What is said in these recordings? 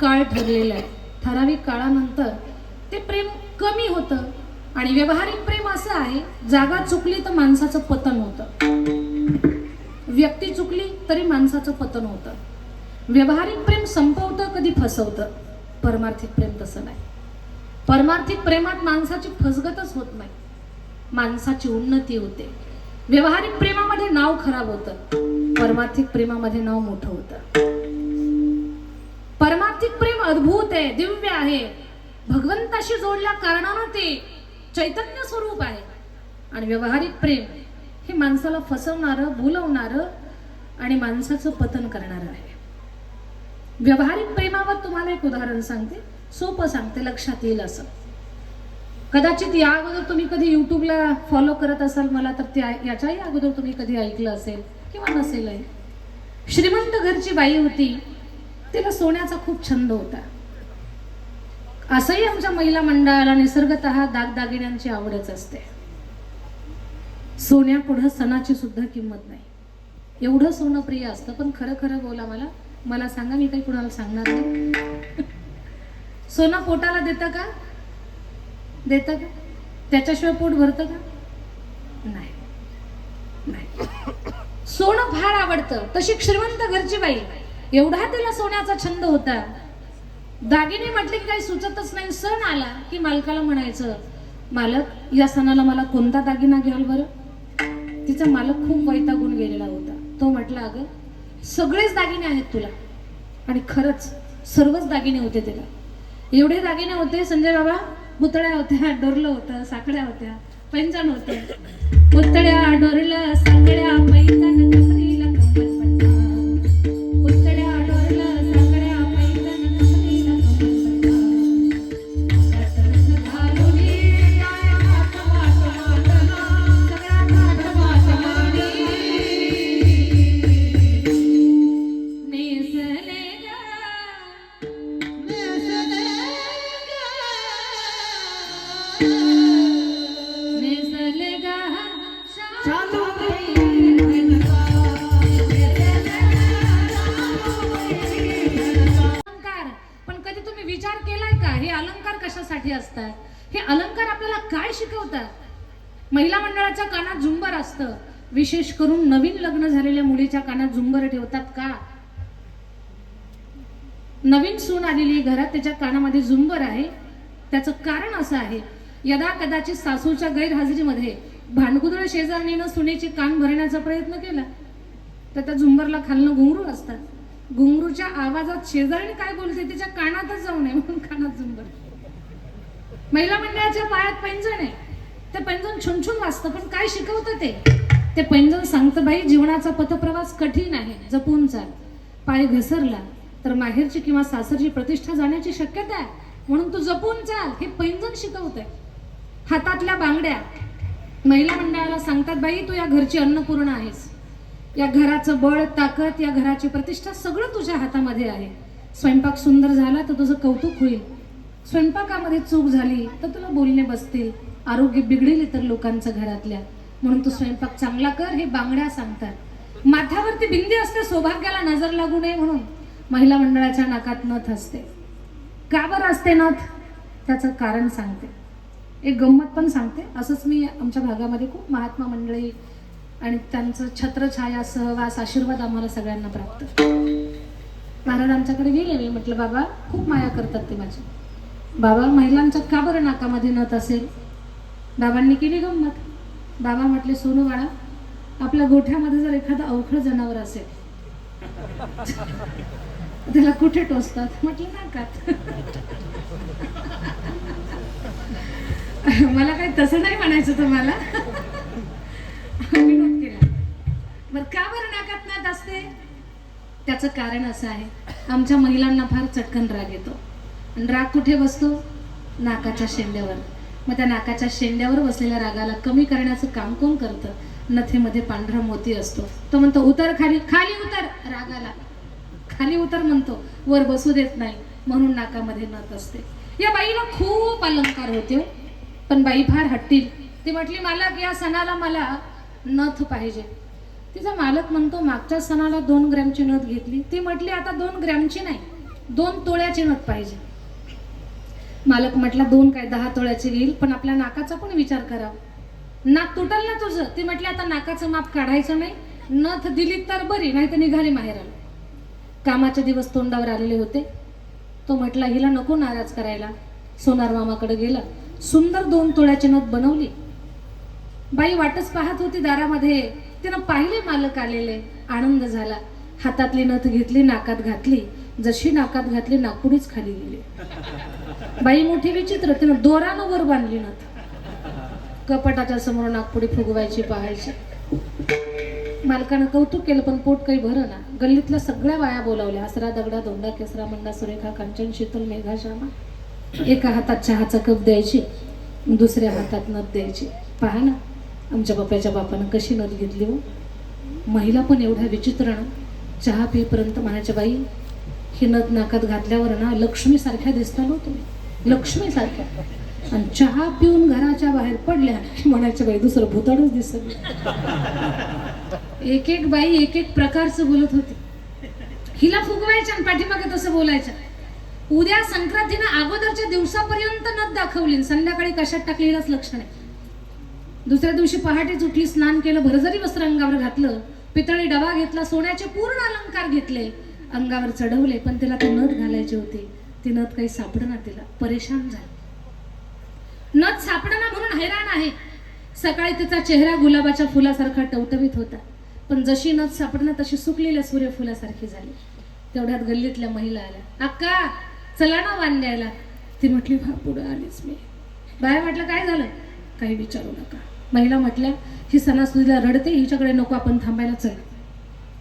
काळ ठरलेला आहे. ठराविक काळानंतर ते प्रेम कमी होतं आणि व्यवहारिक प्रेम असं आहे जागा चुकली तर माणसाचं पतन होतं. व्यक्ती चुकली तरी माणसाचं पतन होतं. व्यवहारिक प्रेम संपवतं कधी फसवतं. परमार्थिक प्रेम तसं नाही. परमार्थिक प्रेमात माणसाची फसगतच होत नाही. माणसाची उन्नती होते. व्यवहारिक प्रेमामध्ये नाव खराब होतं. परमार्थिक प्रेमामध्ये नाव मोठं होतं. परमार्थिक प्रेम अद्भुत आहे दिव्य आहे. भगवंताशी जोडल्या कारणानं ते चैतन्य स्वरूप आहे. आणि व्यवहारिक प्रेम हे माणसाला फसवणारं भुलवणारं आणि माणसाचं पतन करणारं आहे. व्यवहारिक प्रेमावर तुम्हाला एक उदाहरण सांगते. सोपं सांगते लक्षात येईल असं. कदाचित या अगोदर तुम्ही कधी युट्यूबला फॉलो करत असाल मला तर त्या याच्याही अगोदर तुम्ही कधी ऐकलं असेल किंवा नसेलही. श्रीमंत घरची बाई होती. तिला सोन्याचा खूप छंद होता. असंही आमच्या महिला मंडळाला निसर्गत दागदागिन्यांची आवडच असते. सोन्यापुढं सणाची सुद्धा किंमत नाही. एवढं सोनं प्रिय असतं पण खरं खरं बोला मला मला सांगा मी काही कुणाला सांगणार नाही. सोनं पोटाला देतं का? देतं का? त्याच्याशिवाय पोट भरतं का? नाही. नाही. सोनं फार आवडतं. तशी श्रीमंत घरची बाई एवढा त्याला सोन्याचा छंद होता. दागिने म्हटले की काही सुचतच नाही. सण आला की मालकाला म्हणायचं मालक या सणाला मला कोणता दागिना घ्याल बरं? तिचा मालक खूप वैतागून गेलेला होता. तो म्हटला अगं सगळेच दागिने आहेत तुला. आणि खरंच सर्वच दागिने होते तिला एवढे दागिने होते संजय बाबा पुतळ्या होत्या डोरलं होतं साकड्या होत्या पैंजण होते. पुतळ्या डोरलं साकड्या असतात हे अलंकार आपल्याला काय शिकवतात? महिला मंडळाच्या कानात झुंबर असतं. विशेष करून नवीन लग्न झालेल्या मुलीच्या कानात झुंबर ठेवतात का? नवीन सून आलेली घरात त्याच्या कानामध्ये झुंबर आहे. त्याचं कारण असं आहे. यदा कदाचित सासूच्या गैरहजेरीमध्ये भांडकुदळ शेजारणीनं सुनेचे कान भरण्याचा प्रयत्न केला तर त्या झुंबरला खालनं घुंगरू असतात. घुंगरूच्या आवाजात शेजारणी काय बोलते? तिच्या कानातच जाऊ नये म्हणून कानात झुंबर. महिला मंडळाच्या पायात पैंजण आहे. ते पैंजण छुनछुन वाजतं पण काय शिकवतं ते? ते पैंजण सांगतं बाई जीवनाचा पथप्रवास कठीण आहे जपून चाल. पाय घसरला तर माहेरची किंवा सासरची प्रतिष्ठा जाण्याची शक्यता आहे. म्हणून तू जपून चाल. हे पैंजण आहे हातातल्या बांगड्या महिला मंडळाला सांगतात बाई तू या घरची अन्नपूर्ण आहेस. या घराचं बळ ताकद या घराची प्रतिष्ठा सगळं तुझ्या हातामध्ये आहे. स्वयंपाक सुंदर झाला तर तुझं कौतुक होईल. स्वयंपाकामध्ये चूक झाली तर तुला बोलणे बसतील. आरोग्य बिघडेल इतर लोकांचं घरातल्या. म्हणून तू स्वयंपाक चांगला कर हे बांगड्या सांगतात. माथ्यावरती बिंदी असते सौभाग्याला नजर लागू नये म्हणून. महिला मंडळाच्या नाकात नथ असते. का बरं असते नथ? त्याचं कारण सांगते. एक गंमत पण सांगते. असंच मी आमच्या भागामध्ये खूप महात्मा मंडळी आणि त्यांचं छत्रछाया सहवास आशीर्वाद आम्हाला सगळ्यांना प्राप्त. महाराज आमच्याकडे गेले. मी म्हटलं बाबा खूप माया करतात ते माझी. बाबा महिलांच्यात का बरं नाकामध्ये नथ असेल? बाबांनी केली गंमत. बाबा म्हटले सोनू बाळा आपल्या गोठ्यामध्ये जर एखादं अवखळ जनावर असेल त्याला कुठे टोचतात? म्हटलं नाकात. मला काही तसं नाही म्हणायचं तुम्हाला. बरं का बरं नाकात नात असते? त्याचं कारण असं आहे आमच्या महिलांना फार चटकन राग येतो. राग कुठे बसतो? नाकाच्या शेंड्यावर. मग त्या नाकाच्या शेंड्यावर बसलेल्या रागाला कमी करण्याचं काम कोण करतं? नथेमध्ये पांढरा मोती असतो. तो म्हणतो उतर खाली खाली उतर! रागाला. खाली उतर म्हणतो. वर बसू देत नाही. म्हणून नाकामध्ये नथ असते. या बाईला खूप अलंकार होते हो. पण बाई फार हट्टी ती म्हटली मालक या सणाला मला नथ पाहिजे. तिचा मालक म्हणतो मागच्या सणाला दोन ग्रॅमची नथ घेतली. ती म्हटली आता दोन ग्रॅमची नाही. दोन तोळ्याची नथ पाहिजे. मालक म्हटला दोन काय दहा तोळ्याची येईल पण आपल्या नाकाचा पण विचार करावा नाक तुटल ना तुझं? ती म्हटली आता नाकाचं माप काढायचं नाही नथ दिली तर बरी नाही तर निघाली माहेराला. कामाचे दिवस तोंडावर आलेले होते. तो म्हटला हिला नको नाराज करायला. सोनार मामाकडे गेला. सुंदर दोन तोळ्याची नथ बनवली. बाई वाटच पाहत होती दारामध्ये. तिनं पाहिले मालक आलेले. आनंद झाला. हातातली नथ घेतली नाकात घातली. जशी नाकात घातली नागपुडीच खाली गेली. बाई मोठी विचित्र तिनं दोरानं वर बांधली ना. कपाटाच्या समोर नागपुडी फुगवायची पाहायची. मालकानं कौतुक केलं पण पोट काही भर ना. गल्लीतल्या सगळ्या वाया बोलावल्या आसरा दगडा दोंडा केसरा मंडा सुरेखा कांचन शीतल मेघा श्यामा. एका हातात चहाचा कप द्यायची दुसऱ्या हातात नथ द्यायची. पहा ना आमच्या बाप्याच्या बापानं कशी नद घेतली हो. महिला पण एवढ्या विचित्र ना. चहा पिपर्यंत म्हणायच्या बाई ही नथ नाकात घातल्यावर ना लक्ष्मीसारख्या दिसताल हो तुम्ही. लक्ष्मीसारख्या. आणि चहा पिऊन घराच्या बाहेर पडल्या म्हणायच्या बाई दुसरं भुताडच दिसत एक एक बाई एक एक प्रकारचं बोलत होती. हिला फुगवायच्या आणि पाठीमागे तसं बोलायच्या. उद्या संक्रांतीनं अगोदरच्या दिवसापर्यंत नथ दाखवली संध्याकाळी कशात टाकली लक्षण लक्ष नाही. दुसऱ्या दिवशी पहाटेच उठली स्नान केलं भरजरी वस्त्र अंगावर घातलं पितळी डबा घेतला सोन्याचे पूर्ण अलंकार घेतले अंगावर चढवले पण तिला ते नथ घालायचे होते. ती नथ काही सापडना तिला परेशान झाली. नथ सापडना म्हणून हैराण आहे. सकाळी तिचा चेहरा गुलाबाच्या फुलासारखा टवटवीत होता. पण जशी नथ सापडना तशी सुकलेल्या सूर्यफुलासारखी झाली. तेवढ्यात गल्लीतल्या महिला आल्या. अक्का चला ना वाण द्यायला. ती म्हटली भा पुढं आलीच मी. बाय म्हटलं काय झालं? काही विचारू नका. महिला म्हटल्या ही सणासुदीला रडते हिच्याकडे नको आपण थांबायला चल.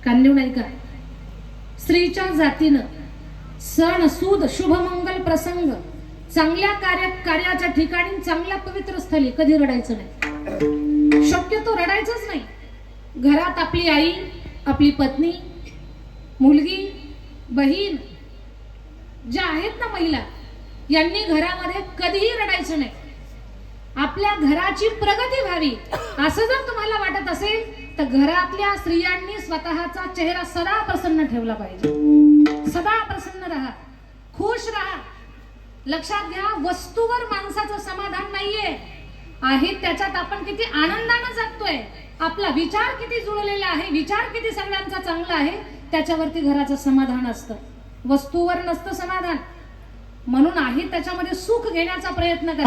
कांदिव नाही का? स्त्रीच्या जातीनं सण सूद शुभमंगल प्रसंग. चांगल्या कार्य कार्याच्या ठिकाणी चांगल्या पवित्र स्थळी कधी रडायचं नाही. शक्यतो रडायचंच नाही. घरात आपली आई आपली पत्नी मुलगी बहीण ज्या आहेत ना महिला यांनी घरामध्ये कधीही रडायचं नाही. आपल्या घराची प्रगती व्हावी असं जर तुम्हाला वाटत असेल तर घरातल्या स्त्रियांनी स्वतःचा चेहरा सदा प्रसन्न ठेवला पाहिजे. खुश राहा. लक्षात घ्या वस्तूवर माणसाचं समाधान नाहीये. आहे त्याच्यात आपण किती आनंदानं जगतोय. आपला विचार किती जुळलेला आहे विचार किती सगळ्यांचा चांगला आहे त्याच्यावरती घराचं समाधान असतं. वस्तूवर नसतं समाधान. म्हणून आहे त्याच्यामध्ये सुख घेण्याचा प्रयत्न करा.